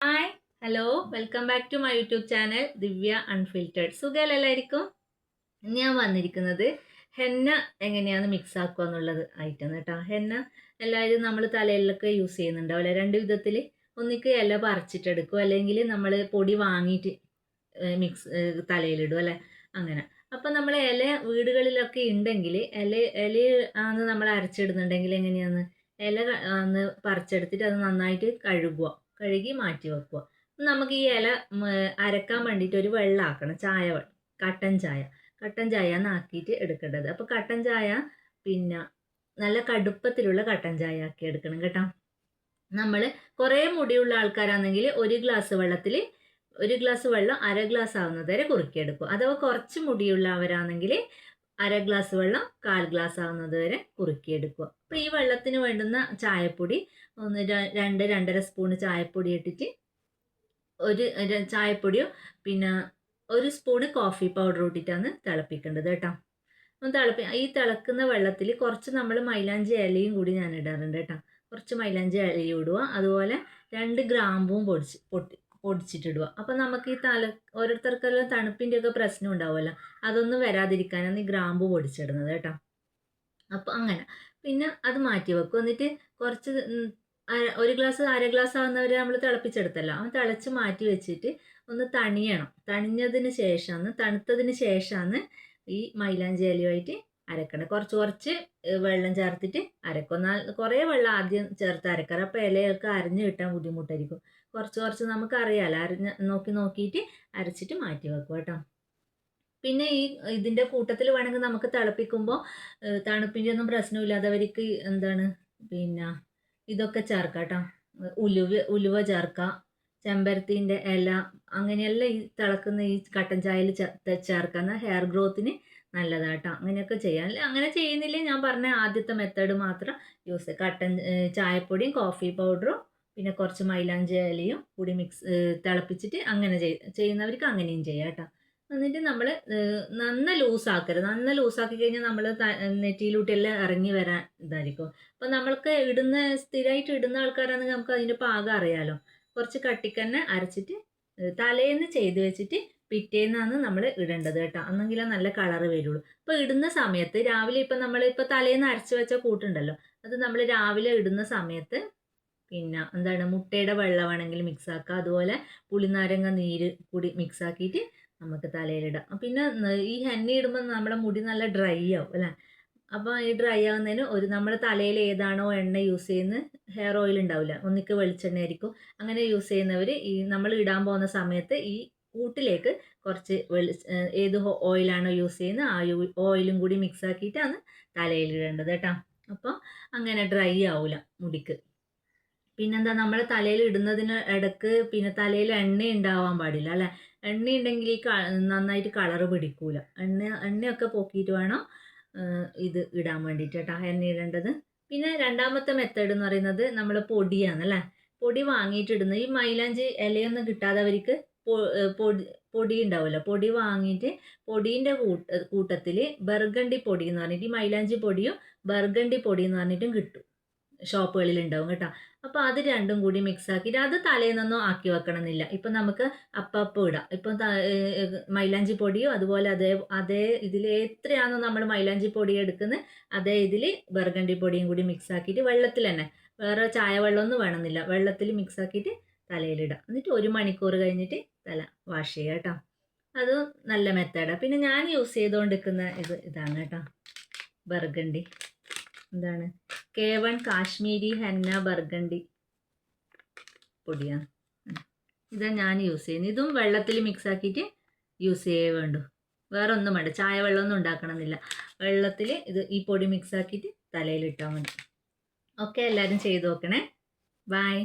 Hi hello welcome back to my YouTube channel Divya unfiltered സുഖമല്ലായിരിക്കും ഞാൻ വന്നിരിക്കുന്നത് henna എങ്ങനെയാണ് mix ആക്കുക എന്നുള്ളത് ആയിട്ടാണ് കേട്ടോ. ഹെന്ന എല്ലാവരും നമ്മൾ തലയിലൊക്കെ യൂസ് ചെയ്യുന്നുണ്ടാവില്ല രണ്ട് വിധത്തിൽ ഒന്നിക്ക് ഇല പറിച്ചിട്ടെടുക്കും. അല്ലെങ്കിൽ നമ്മൾ പൊടി വാങ്ങിയിട്ട് മിക്സ് തലയിലിടും അല്ലേ? അങ്ങനെ. അപ്പം നമ്മൾ ഇല വീടുകളിലൊക്കെ ഉണ്ടെങ്കിൽ ഇല ഇല ആണ് നമ്മൾ അരച്ചിടുന്നുണ്ടെങ്കിൽ എങ്ങനെയാണ്? ഇല ഒന്ന് പറിച്ചെടുത്തിട്ട് അത് നന്നായിട്ട് കഴുകുക. കഴുകി മാറ്റി വെക്കുക. നമുക്ക് ഈ ഇല അരക്കാൻ വേണ്ടിയിട്ട് ഒരു വെള്ളമാക്കണം ചായ കട്ടൻ ചായ. കട്ടൻ ചായ എന്നാക്കിയിട്ട് എടുക്കേണ്ടത്. അപ്പോൾ കട്ടൻ ചായ പിന്നെ നല്ല കടുപ്പത്തിലുള്ള കട്ടൻ ചായ ആക്കി എടുക്കണം കേട്ടോ. നമ്മൾ കുറേ മുടിയുള്ള ആൾക്കാരാണെങ്കിൽ ഒരു ഗ്ലാസ് വെള്ളത്തിൽ ഒരു ഗ്ലാസ് വെള്ളം അര ഗ്ലാസ് ആവുന്നത് വരെ കുറുക്കിയെടുക്കും അഥവാ കുറച്ച് മുടിയുള്ളവരാണെങ്കിൽ അര ഗ്ലാസ് വെള്ളം കാൽ ഗ്ലാസ് ആവുന്നത് വരെ കുറുക്കിയെടുക്കുക. അപ്പോൾ ഈ വെള്ളത്തിന് വേണ്ടുന്ന ചായപ്പൊടി ഒന്ന് രണ്ട് രണ്ടര സ്പൂൺ ചായപ്പൊടി ഇട്ടിട്ട് ഒരു ചായപ്പൊടിയോ പിന്നെ ഒരു സ്പൂണ് കോഫി പൗഡർ ഇട്ടിട്ടാണ് തിളപ്പിക്കേണ്ടത് കേട്ടോ. ഒന്ന് തിളപ്പി ഈ തിളക്കുന്ന വെള്ളത്തിൽ കുറച്ച് നമ്മൾ മൈലാഞ്ചി ഇലയും കൂടി ഞാൻ ഇടാറുണ്ട് കേട്ടോ. കുറച്ച് മൈലാഞ്ചി ഇലയും ഇടുക. അതുപോലെ രണ്ട് ഗ്രാമ്പും പൊടിച്ച് പൊട്ടി പൊടിച്ചിട്ടിടുക അപ്പം നമുക്ക് ഈ തല ഓരോരുത്തർക്കെല്ലാം തണുപ്പിന്റെ ഒക്കെ പ്രശ്നം ഉണ്ടാവുമല്ലോ. അതൊന്നും വരാതിരിക്കാനാണ് ഈ ഗ്രാമ്പു പൊടിച്ചിടുന്നത് കേട്ടോ. അപ്പോൾ അങ്ങനെ. പിന്നെ അത് മാറ്റി വെക്കും. എന്നിട്ട് കുറച്ച് ഒരു ഗ്ലാസ് അര ഗ്ലാസ് ആവുന്നവരെ നമ്മൾ തിളപ്പിച്ചെടുത്തല്ലോ. അവൻ തിളച്ച് മാറ്റി വെച്ചിട്ട് ഒന്ന് തണിയണം. തണിഞ്ഞതിന് ശേഷമാണ് തണുത്തതിന് ശേഷമാണ് ഈ മൈലാഞ്ചി ഇലയുമായിട്ട് അരക്കണം. കുറച്ച് കുറച്ച് വെള്ളം ചേർത്തിട്ട് അരക്കും. കുറേ വെള്ളം ആദ്യം ചേർത്ത് അരക്കാറ് അപ്പോൾ ഇലയൊക്കെ അരഞ്ഞു കിട്ടാൻ ബുദ്ധിമുട്ടായിരിക്കും. കുറച്ച് കുറച്ച് നമുക്ക് അറിയാമല്ലോ അരഞ്ഞ് നോക്കി നോക്കിയിട്ട് അരച്ചിട്ട് മാറ്റി വെക്കും കേട്ടോ. പിന്നെ ഈ ഇതിന്റെ കൂട്ടത്തിൽ വേണമെങ്കിൽ നമുക്ക് തിളപ്പിക്കുമ്പോൾ തണുപ്പിന്റെ ഒന്നും പ്രശ്നമില്ലാതെ അവർക്ക് എന്താണ്? പിന്നെ ഇതൊക്കെ ചേർക്കാം കേട്ടോ. ഉലുവ ഉലുവ ചേർക്കാം. ചെമ്പരത്തിന്റെ ഇല അങ്ങനെയെല്ലാം ഈ തിളക്കുന്ന ഈ കട്ടൻ ചായയിൽ ചേർക്കുന്ന ഹെയർ ഗ്രോത്തിന് നല്ലതാട്ടോ. അങ്ങനെയൊക്കെ ചെയ്യാം. അല്ലെ അങ്ങനെ ചെയ്യുന്നില്ല? ഞാൻ പറഞ്ഞ ആദ്യത്തെ മെത്തേഡ് മാത്രം യൂസ് ചെയ്യാം. കട്ടൻ ചായപ്പൊടിയും കോഫി പൗഡറും പിന്നെ കുറച്ച് മൈലാഞ്ചി ഇലയും കൂടി മിക്സ് തിളപ്പിച്ചിട്ട് അങ്ങനെ ചെയ്യുന്നവർക്ക് അങ്ങനെയും ചെയ്യാം കേട്ടോ. എന്നിട്ട് നമ്മൾ നന്ന ലൂസാക്കരുത് നന്ന ലൂസാക്കി കഴിഞ്ഞാൽ നമ്മൾ നെറ്റിയിലൂട്ടെല്ലാം ഇറങ്ങി വരാൻ ഇതായിരിക്കും. അപ്പം നമ്മൾക്ക് ഇടുന്ന സ്ഥിരമായിട്ട് ഇടുന്ന ആൾക്കാരാണെങ്കിൽ നമുക്ക് അതിന്റെ പാകം അറിയാലോ. കുറച്ച് കട്ടിക്കന്നെ അരച്ചിട്ട് തലേന്ന് ചെയ്ത് വെച്ചിട്ട് പിറ്റേന്നാണ് നമ്മൾ ഇടേണ്ടത് കേട്ടോ. അന്നെങ്കിലേ നല്ല കളറ് വരുള്ളൂ. അപ്പോൾ ഇടുന്ന സമയത്ത് രാവിലെ ഇപ്പം നമ്മൾ ഇപ്പോൾ തലേന്ന് അരച്ച് വെച്ച കൂട്ടുണ്ടല്ലോ. അത് നമ്മൾ രാവിലെ ഇടുന്ന സമയത്ത് പിന്നെ എന്താണ് മുട്ടയുടെ വെള്ളമാണെങ്കിൽ മിക്സ് ആക്കുക അതുപോലെ പുളിനാരങ്ങ നീര് കൂടി മിക്സ് ആക്കിയിട്ട് നമുക്ക് തലയിലിടാം പിന്നെ ഈ ഹെന്ന ഇടുമ്പോൾ നമ്മുടെ മുടി നല്ല ഡ്രൈ ആവും അല്ലേ? അപ്പോൾ ഈ ഡ്രൈ ആവുന്നതിന് ഒരു നമ്മുടെ തലയിൽ ഏതാണോ എണ്ണ യൂസ് ചെയ്യുന്നത് ഹെയർ ഓയിൽ ഉണ്ടാവില്ല ഒന്നിക്ക് വെളിച്ചെണ്ണ ആയിരിക്കും. അങ്ങനെ യൂസ് ചെയ്യുന്നവർ ഈ നമ്മൾ ഇടാൻ പോകുന്ന സമയത്ത് ഈ കൂട്ടിലേക്ക് കുറച്ച് വെളി ഏത് ഓയിലാണോ യൂസ് ചെയ്യുന്നത് ആ ഓയിലും കൂടി മിക്സ് ആക്കിയിട്ടാണ് തലയിൽ ഇടേണ്ടത് കേട്ടോ. അപ്പോൾ അങ്ങനെ ഡ്രൈ ആവില്ല മുടിക്ക്. പിന്നെന്താ നമ്മൾ തലയിൽ ഇടുന്നതിന് ഇടയ്ക്ക് പിന്നെ തലയിൽ എണ്ണ ഉണ്ടാവാൻ പാടില്ല അല്ലേ? എണ്ണ ഉണ്ടെങ്കിൽ ഈ നന്നായിട്ട് കളറ് പിടിക്കൂല. എണ്ണ എണ്ണയൊക്കെ പോക്കിയിട്ട് വേണം ഇത് ഇടാൻ വേണ്ടിയിട്ട് കേട്ടോ എണ്ണ ഇടേണ്ടത്. പിന്നെ രണ്ടാമത്തെ മെത്തേഡ് എന്ന് പറയുന്നത് നമ്മൾ പൊടിയാണ് അല്ലേ? പൊടി വാങ്ങിയിട്ടിടുന്നത്. ഈ മൈലാഞ്ചി ഇലയൊന്നും കിട്ടാത്തവർക്ക് പൊടി പൊടി ഉണ്ടാവുമല്ലോ. പൊടി വാങ്ങിയിട്ട് പൊടീന്റെ കൂട്ട കൂട്ടത്തിൽ ബർഗണ്ടി പൊടി എന്ന് പറഞ്ഞിട്ട് ഈ മൈലാഞ്ചി പൊടിയും ബർഗണ്ടി പൊടി എന്ന് പറഞ്ഞിട്ടും കിട്ടും. ഷോപ്പുകളിൽ ഉണ്ടാവും കേട്ടോ. അപ്പോൾ അത് രണ്ടും കൂടി മിക്സ് ആക്കിയിട്ട് അത് തലേന്നൊന്നും ആക്കി വെക്കണം എന്നില്ല ഇപ്പം നമുക്ക് അപ്പപ്പം ഇടാം. ഇപ്പം മൈലാഞ്ചി പൊടിയും അതുപോലെ അതേ അതേ ഇതിൽ എത്രയാണോ നമ്മൾ മൈലാഞ്ചി പൊടി എടുക്കുന്നത് അതേ ഇതിൽ ബർഗണ്ടി പൊടിയും കൂടി മിക്സ് ആക്കിയിട്ട് വെള്ളത്തിൽ തന്നെ വേറെ ചായ വെള്ളമൊന്നും വേണമെന്നില്ല. വെള്ളത്തിൽ മിക്സ് ആക്കിയിട്ട് തലയിലിടാം. എന്നിട്ട് ഒരു മണിക്കൂർ കഴിഞ്ഞിട്ട് തല വാഷ് ചെയ്യുക കേട്ടോ. അത് നല്ല മെത്തേഡാണ് പിന്നെ ഞാൻ യൂസ് ചെയ്തുകൊണ്ടിരിക്കുന്ന ഇത് ഇതാണ് കേട്ടോ. ബർഗണ്ടി. എന്താണ്? K one Kashmiri henna burgundy പൊടിയാണ് ഇതാണ് ഞാൻ യൂസ് ചെയ്യുന്നത് ഇതും വെള്ളത്തിൽ മിക്സ് ആക്കിയിട്ട് യൂസ് ചെയ്യേ വേണ്ടു. വേറെ ഒന്നും വേണ്ട. ചായ വെള്ളമൊന്നും ഉണ്ടാക്കണമെന്നില്ല. വെള്ളത്തിൽ ഇത് ഈ പൊടി മിക്സ് ആക്കിയിട്ട് തലയിലിട്ടാൽ മതി. ഓക്കെ എല്ലാവരും ചെയ്ത് നോക്കണേ. ബായ്